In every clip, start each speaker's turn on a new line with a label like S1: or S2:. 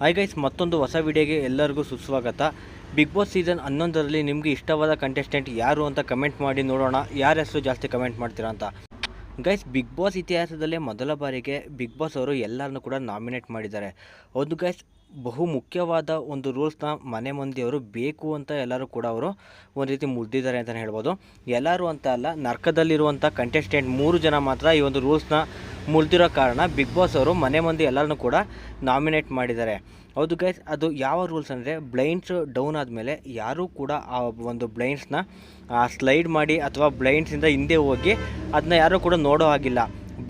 S1: Hi guys ಮತ್ತೊಂದು ಹೊಸ ವಿಡಿಯೋಗೆ ಎಲ್ಲರಿಗೂ ಸುಸ್ವಾಗತ. ಬಿಗ್ ಬಾಸ್ ಸೀಸನ್ ಹನ್ನೊಂದರಲ್ಲಿ ನಿಮಗೆ ಇಷ್ಟವಾದ ಕಂಟೆಸ್ಟೆಂಟ್ ಯಾರು ಅಂತ ಕಮೆಂಟ್ ಮಾಡಿ ನೋಡೋಣ. ಯಾರ ಹೆಸರು ಜಾಸ್ತಿ ಕಮೆಂಟ್ ಮಾಡ್ತೀರಾ ಅಂತ. ಗೈಸ್ ಬಿಗ್ ಬಾಸ್ ಇತಿಹಾಸದಲ್ಲೇ ಮೊದಲ ಬಾರಿಗೆ ಬಿಗ್ ಬಾಸ್ ಅವರು ಎಲ್ಲರನ್ನೂ ಕೂಡ ನಾಮಿನೇಟ್ ಮಾಡಿದ್ದಾರೆ. ಒಂದು ಗೈಸ್ ಬಹು ಮುಖ್ಯವಾದ ಒಂದು ರೂಲ್ಸ್ನ ಮನೆ ಮಂದಿಯವರು ಬೇಕು ಅಂತ ಎಲ್ಲರೂ ಕೂಡ ಅವರು ಒಂದು ರೀತಿ ಮುರಿದಿದ್ದಾರೆ ಅಂತಲೇ ಹೇಳ್ಬೋದು. ಎಲ್ಲರೂ ಅಂತ ಅಲ್ಲ ನರ್ಕದಲ್ಲಿರುವಂಥ ಕಂಟೆಸ್ಟೆಂಟ್ ಮೂರು ಜನ ಮಾತ್ರ ಈ ಒಂದು ರೂಲ್ಸ್ನ ಮುರಿದಿರೋ ಕಾರಣ ಬಿಗ್ ಬಾಸ್ ಅವರು ಮನೆ ಮಂದಿ ಎಲ್ಲರನ್ನೂ ಕೂಡ ನಾಮಿನೇಟ್ ಮಾಡಿದ್ದಾರೆ. ಹೌದು ಗೈಸ್ ಅದು ಯಾವ ರೂಲ್ಸ್ ಅಂದರೆ ಬ್ಲೈಂಡ್ಸ್ ಡೌನ್ ಆದಮೇಲೆ ಯಾರೂ ಕೂಡ ಆ ಒಂದು ಬ್ಲೈಂಡ್ಸ್ನ ಸ್ಲೈಡ್ ಮಾಡಿ ಅಥವಾ ಬ್ಲೈಂಡ್ಸಿಂದ ಹಿಂದೆ ಹೋಗಿ ಅದನ್ನ ಯಾರೂ ಕೂಡ ನೋಡೋ ಆಗಿಲ್ಲ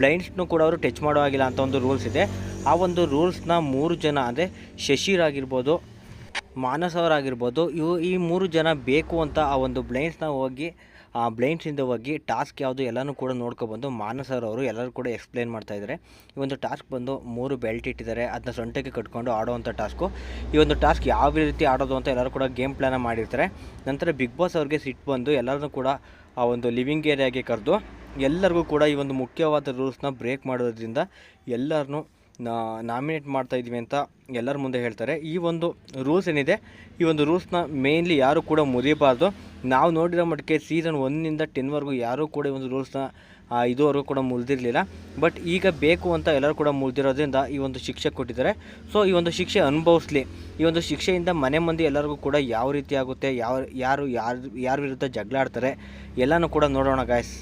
S1: ಬ್ಲೈಂಡ್ಸ್ನು ಕೂಡ ಅವರು ಟಚ್ ಮಾಡೋ ಆಗಿಲ್ಲ ಅಂತ ಒಂದು ರೂಲ್ಸ್ ಇದೆ. ಆ ಒಂದು ರೂಲ್ಸ್ನ ಮೂರು ಜನ ಅಂದರೆ ಶಶಿರ್ ಆಗಿರ್ಬೋದು, ಮಾನಸ್ ಅವರಾಗಿರ್ಬೋದು ಇವು ಈ ಮೂರು ಜನ ಬೇಕು ಅಂತ ಆ ಒಂದು ಬ್ಲೈಂಡ್ಸ್ನ ಹೋಗಿ ಆ ಬ್ಲೈಂಡ್ಸಿಂದ ಹೋಗಿ ಟಾಸ್ಕ್ ಯಾವುದು ಎಲ್ಲನೂ ಕೂಡ ನೋಡ್ಕೊಬಂದು ಮಾನಸರ್ ಅವರು ಎಲ್ಲರೂ ಕೂಡ ಎಕ್ಸ್ಪ್ಲೇನ್ ಮಾಡ್ತಾ ಇದ್ದಾರೆ ಈ ಒಂದು ಟಾಸ್ಕ್ ಬಂದು ಮೂರು ಬೆಲ್ಟ್ ಇಟ್ಟಿದ್ದಾರೆ. ಅದನ್ನ ಸೊಂಟಕ್ಕೆ ಕಟ್ಕೊಂಡು ಆಡೋವಂಥ ಟಾಸ್ಕು. ಈ ಒಂದು ಟಾಸ್ಕ್ ಯಾವ ರೀತಿ ಆಡೋದು ಅಂತ ಎಲ್ಲರೂ ಕೂಡ ಗೇಮ್ ಪ್ಲ್ಯಾನ ಮಾಡಿರ್ತಾರೆ. ನಂತರ ಬಿಗ್ ಬಾಸ್ ಅವ್ರಿಗೆ ಸಿಟ್ಟು ಬಂದು ಎಲ್ಲರನ್ನೂ ಕೂಡ ಆ ಒಂದು ಲಿವಿಂಗ್ ಏರಿಯಾಗೆ ಕರೆದು ಎಲ್ಲರಿಗೂ ಕೂಡ ಈ ಒಂದು ಮುಖ್ಯವಾದ ರೂಲ್ಸ್ನ ಬ್ರೇಕ್ ಮಾಡೋದ್ರಿಂದ ಎಲ್ಲರನ್ನೂ ನಾಮಿನೇಟ್ ಮಾಡ್ತಾ ಇದ್ದೀವಿ ಅಂತ ಎಲ್ಲರ ಮುಂದೆ ಹೇಳ್ತಾರೆ. ಈ ಒಂದು ರೂಲ್ಸ್ ಏನಿದೆ? ಈ ಒಂದು ರೂಲ್ಸ್ನ ಮೇನ್ಲಿ ಯಾರು ಕೂಡ ಮುರಿಬಾರ್ದು. ನಾವು ನೋಡಿರೋ ಮಟ್ಟಿಗೆ ಸೀಸನ್ ಒನ್ನಿಂದ ಟೆನ್ವರೆಗೂ ಯಾರೂ ಕೂಡ ಒಂದು ರೂಲ್ಸ್ನ ಇದುವರೆಗೂ ಕೂಡ ಮುರಿದಿರಲಿಲ್ಲ ಬಟ್ ಈಗ ಬೇಕು ಅಂತ ಎಲ್ಲರೂ ಕೂಡ ಮುರಿದಿರೋದ್ರಿಂದ ಈ ಒಂದು ಶಿಕ್ಷೆ ಕೊಟ್ಟಿದ್ದಾರೆ. ಸೊ ಈ ಒಂದು ಶಿಕ್ಷೆ ಅನುಭವಿಸ್ಲಿ. ಈ ಒಂದು ಶಿಕ್ಷೆಯಿಂದ ಮನೆ ಮಂದಿ ಎಲ್ಲರಿಗೂ ಕೂಡ ಯಾವ ರೀತಿ ಆಗುತ್ತೆ, ಯಾವ, ಯಾರು ಯಾರು, ಯಾರ ವಿರುದ್ಧ ಜಗಳ ಆಡ್ತಾರೆ ಎಲ್ಲನೂ ಕೂಡ ನೋಡೋಣ ಗಾಯ್ಸ್